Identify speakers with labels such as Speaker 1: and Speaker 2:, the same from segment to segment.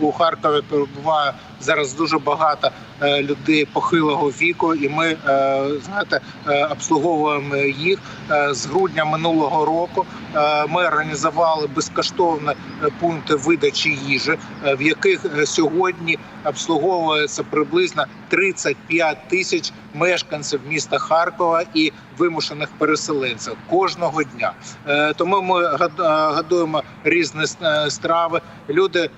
Speaker 1: у Харкові перебуває зараз дуже багато е, людей похилого віку, і ми е, знаєте е, обслуговуємо їх з грудня минулого року. Ми організували безкоштовні пункти видачі їжі, в яких сьогодні обслуговується приблизно 35 тисяч мешканців міста Харкова і вимушених переселенців кожного дня. Тому ми годуємо різні страви. Люди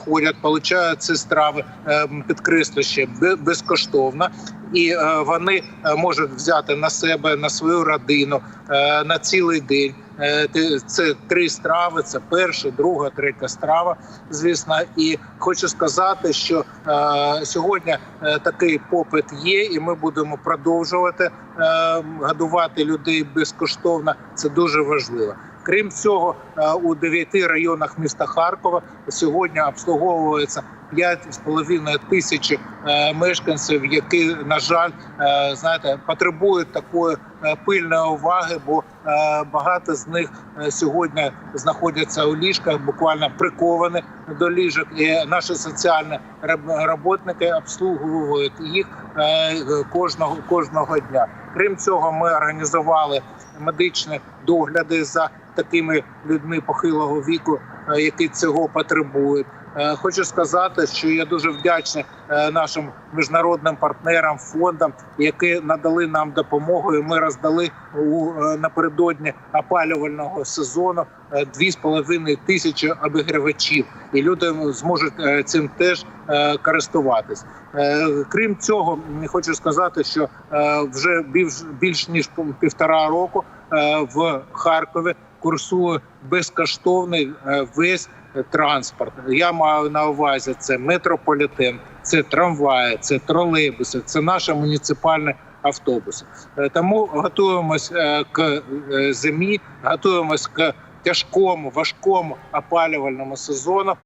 Speaker 1: е, приходять, получають ці страви, е, підкреслю ще бе- безкоштовно. І е, вони е, можуть взяти на себе на свою родину е, на цілий день. Це три страви: це перша, друга, третя страва. Звісно, і хочу сказати, що сьогодні такий попит є, і ми будемо продовжувати годувати людей безкоштовно. Це дуже важливо. Крім цього, е, у дев'яти районах міста Харкова сьогодні обслуговується 5,5 тисячі е, мешканців, які на жаль, е, знаєте, потребують такої пильної уваги, бо багато з них сьогодні знаходяться у ліжках, буквально приковані до ліжок. І наші соціальні роботники обслуговують їх кожного кожного дня. Крім цього, ми організували медичні догляди за такими людьми похилого віку, е, які цього потребують. Е, Хочу сказати, що я дуже вдячний е, нашим міжнародним партнерам, фондам, які надали нам допомогу. Ми роздали у е, напередодні опалювального сезону е, 2,5 тисячі обігрівачів, і люди зможуть цим теж користуватись. Крім цього, хочу сказати, що вже більш більш ніж півтора року в Харкові курсує безкоштовний весь транспорт. Я маю на увазі це метрополітен, це трамваї, це тролейбуси, це наші муніципальні автобуси. Е, Тому готуємось е, к е, зимі, готуємось к тяжкому, важкому опалювальному сезону.